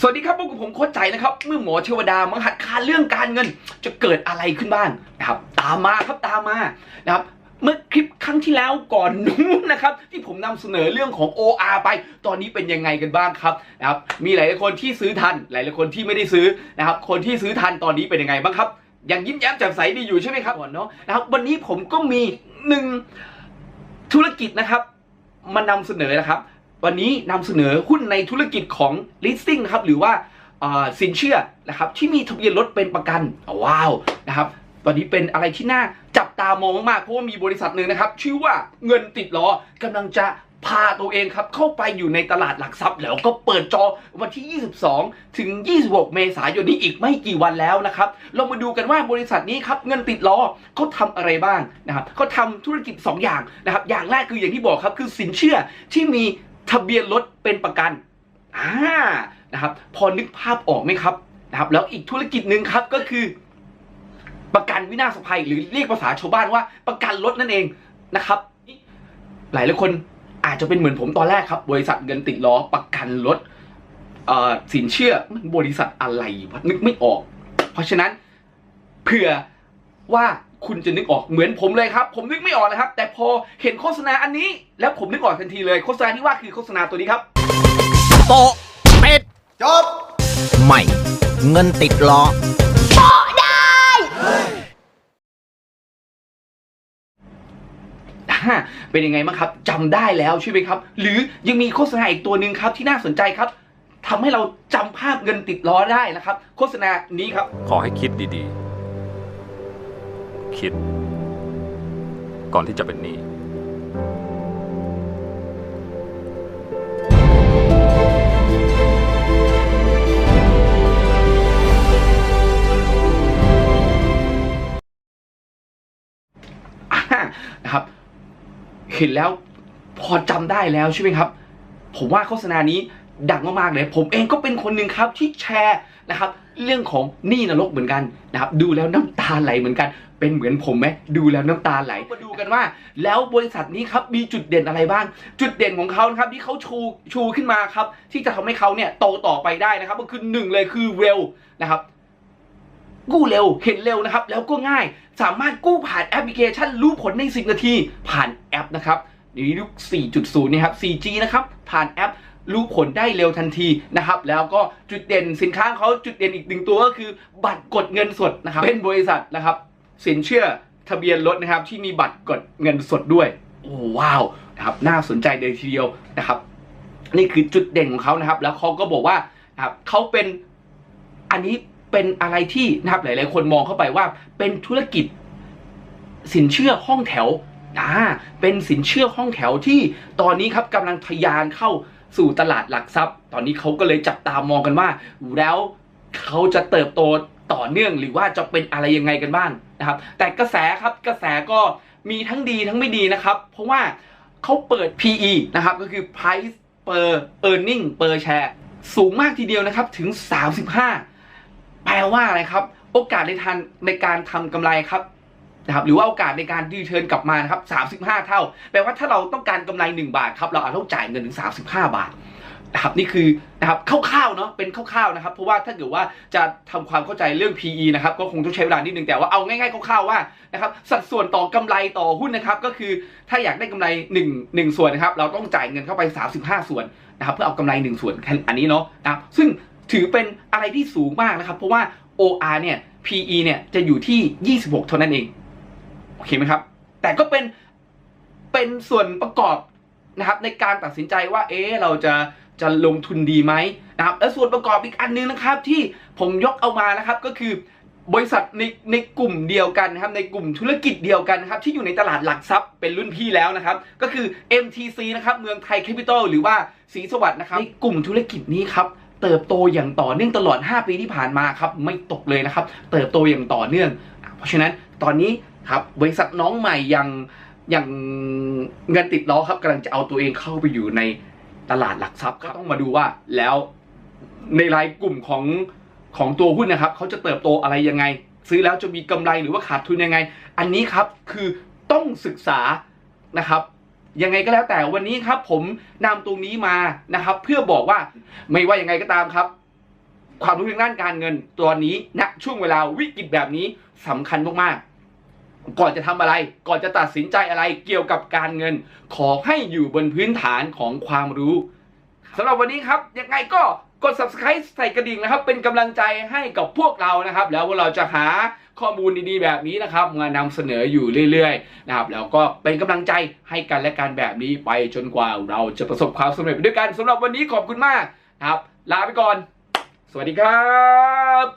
สวัสดีครับพวกผมโค้ชใจนะครับ เมื่อหมอเทวดามาหัดคานเรื่องการเงิน จะเกิดอะไรขึ้นบ้างนะครับ ตามมาครับตามมานะครับ เมื่อคลิปครั้งที่แล้วก่อนนู้นนะครับ ที่ผมนำเสนอเรื่องของ OR ไป ตอนนี้เป็นยังไงกันบ้างครับนะครับ มีหลายๆคนที่ซื้อทัน หลายๆคนที่ไม่ได้ซื้อนะครับ คนที่ซื้อทันตอนนี้เป็นยังไงบ้างครับ ยังยิ้มแย้มแจ่มใสดีอยู่ใช่ไหมครับก่อนเนาะนะครับ วันนี้ผมก็มีหนึ่งธุรกิจนะครับ มานำเสนอนะครับ วันนี้นำเสนอหุ้นในธุรกิจของ leasing นะครับหรือว่าสินเชื่อนะครับที่มีทะเบียนรถเป็นประกันว้าวนะครับตอนนี้เป็นอะไรที่น่าจับตามองมากเพราะว่ามีบริษัทหนึ่งนะครับ ชื่อว่าเงินติดล้อกำลังจะพาตัวเองครับเข้าไปอยู่ในตลาดหลักทรัพย์แล้วก็เปิดจอวันที่ 22 ถึง 26 เมษายนนี้อีกไม่กี่วันแล้วนะครับ เรามาดูกันว่าบริษัทนี้ครับเงินติดล้อเขาทำอะไรบ้างนะครับเขาทำธุรกิจ 2 อย่างนะครับ อย่างแรกคืออย่างที่บอกครับคือสินเชื่อที่มี ทะเบียนรถเป็นประกันอ่านะครับ พอนึกภาพออกไหมครับนะครับ แล้วอีกธุรกิจหนึ่งครับก็คือ ประกันวินาศภัย หรือเรียกภาษาชาวบ้านว่าประกันรถนั่นเองนะครับ หลายหลายคนอาจจะเป็นเหมือนผมตอนแรกครับ บริษัทเงินติดล้อประกันรถอ่อสินเชื่อมันบริษัทอะไรวะนึกไม่ออก เพราะฉะนั้นเผื่อว่า คุณจะนึกออกเหมือนผมเลยครับ ผมนึกไม่ออกนะครับ แต่พอเห็นโฆษณาอันนี้ แล้วผมนึกออกทันทีเลยโฆษณาที่ว่าคือโฆษณาตัวนี้ครับโปะเป็ดจบใหม่เงินติดล้ออ่าเป็นยังไงบ้างครับจำได้แล้วใช่ไหมครับ หรือยังมีโฆษณาอีกตัวหนึ่งครับที่น่าสนใจครับทำให้เราจำภาพเงินติดล้อได้นะครับ โฆษณานี้ครับ ขอให้คิดดีๆ คิด ก่อนที่จะเป็นหนี้อ่นะครับ เห็นแล้วพอจำได้แล้วใช่ไหมครับ ผมว่าโฆษณานี้ ดังมากๆเลย ผมเองก็เป็นคนหนึ่งครับที่แชร์นะครับ เรื่องของหนี้นรกเหมือนกันนะครับ ดูแล้วน้ำตาไหลเหมือนกัน เป็นเหมือนผมไหมดูแล้วน้ำตาไหลมาดูกันว่า แล้วบริษัทนี้ครับมีจุดเด่นอะไรบ้าง จุดเด่นของเขาครับที่เขาชูชูขึ้นมาครับ ที่จะทำให้เขาเนี่ยโตต่อไปได้นะครับ ก็คือหนึ่งเลยคือเร็วนะครับกู้เร็ว เห็นเร็วนะครับ แล้วก็ง่าย สามารถกู้ผ่านแอปพลิเคชันรู้ผลใน 10 นาที ผ่านแอปนะครับในยุค4.0 นะครับ 4G นะครับ ผ่านแอป รู้ผลได้เร็วทันทีนะครับแล้วก็จุดเด่นสินค้าเขาจุดเด่นอีกหนึ่งตัวก็คือ บัตรกดเงินสดนะครับเป็นบริษัทนะครับสินเชื่อทะเบียนรถนะครับที่มีบัตรกดเงินสดด้วยโอ้ว้าวนะครับน่าสนใจเลยทีเดียวนะครับ นี่คือจุดเด่นของเขานะครับ แล้วเขาก็บอกว่านะครับเขาเป็นอันนี้เป็นอะไรที่นะครับหลายๆคนมองเข้าไปว่าเป็นธุรกิจสินเชื่อห้องแถวอ่าเป็นสินเชื่อห้องแถวที่ตอนนี้ครับกำลังทะยานเข้า สู่ตลาดหลักทรัพย์ ตอนนี้เขาก็เลยจับตามองกันว่า แล้วเขาจะเติบโตต่อเนื่องหรือว่าจะเป็นอะไรยังไงกันบ้างนะครับ แต่กระแสครับกระแสก็มีทั้งดีทั้งไม่ดีนะครับ เพราะว่าเขาเปิด PE นะครับ ก็คือ price per earning per share สูงมากทีเดียวนะครับถึง 35 แปลว่าอะไรครับ โอกาสในทางในการทำกำไรครับ นะครับหรือว่าโอกาสในการรีเทิร์นกลับมานะครับ35 เท่า แปลว่าถ้าเราต้องการกำไร 1 บาทครับเราอาจต้องจ่ายเงินถึง 35 บาทนะครับนี่คือนะครับคร่าวๆเนาะเป็นคร่าวๆนะครับ เพราะว่าถ้าเกิดว่าจะทำความเข้าใจเรื่อง PE นะครับก็คงต้องใช้เวลานิดนึงแต่ว่าเอาง่ายๆคร่าวๆว่านะครับสัดส่วนต่อกำไรต่อหุ้นนะครับก็คือถ้าอยากได้กำไร1 1ส่วนนะครับเราต้องจ่ายเงินเข้าไป 35 ส่วนนะครับเพื่อเอากำไร 1 ส่วนอันนี้เนาะนะครับซึ่งถือเป็นอะไรที่สูงมากนะครับ เพราะว่า OR เนี่ย PE เนี่ยจะอยู่ที่ 26 เท่านั้นเอง โอเคไหมครับ แต่ก็เป็นเป็นส่วนประกอบนะครับในการตัดสินใจว่าเอ๊เราจะจะลงทุนดีไหมนะครับและส่วนประกอบอีกอันนึงนะครับที่ผมยกเอามานะครับก็คือบริษัทในในกลุ่มเดียวกันนะครับในกลุ่มธุรกิจเดียวกันนะครับที่อยู่ในตลาดหลักทรัพย์เป็นรุ่นพี่แล้วนะครับ ก็คือ MTC นะครับเมืองไทยแคปิตอลหรือว่าสีสวัสด์นะครับในกลุ่มธุรกิจนี้ครับเติบโตอย่างต่อเนื่องตลอด 5 ปีที่ผ่านมาครับไม่ตกเลยนะครับ เติบโตอย่างต่อเนื่อง เพราะฉะนั้นตอนนี้ ครับบริษัทน้องใหม่อย่างอย่างเงินติดล้อครับกำลังจะเอาตัวเองเข้าไปอยู่ในตลาดหลักทรัพย์ก็ต้องมาดูว่าแล้วในรายกลุ่มของของตัวหุ้นนะครับเขาจะเติบโตอะไรยังไง ซื้อแล้วจะมีกำไรหรือว่าขาดทุนยังไง อันนี้ครับคือต้องศึกษานะครับ ยังไงก็แล้วแต่วันนี้ครับ ผมนำตรงนี้มานะครับ เพื่อบอกว่าไม่ว่ายังไงก็ตามครับ ความรู้ทางด้านการเงินตัวนี้ณช่วงเวลาวิกฤตแบบนี้สำคัญมากๆ ก่อนจะทำอะไร ก่อนจะตัดสินใจอะไรเกี่ยวกับการเงิน ขอให้อยู่บนพื้นฐานของความรู้สำหรับวันนี้ครับ ยังไงก็กด subscribe ใส่กระดิ่งนะครับ เป็นกำลังใจให้กับพวกเรานะครับ แล้วพวกเราจะหาข้อมูลดีๆแบบนี้นะครับมานำเสนออยู่เรื่อยๆนะครับ แล้วก็เป็นกำลังใจให้กันและกันแบบนี้ไปจนกว่าเราจะประสบความสำเร็จด้วยกันสำหรับวันนี้ขอบคุณมากนะครับ ลาไปก่อน สวัสดีครับ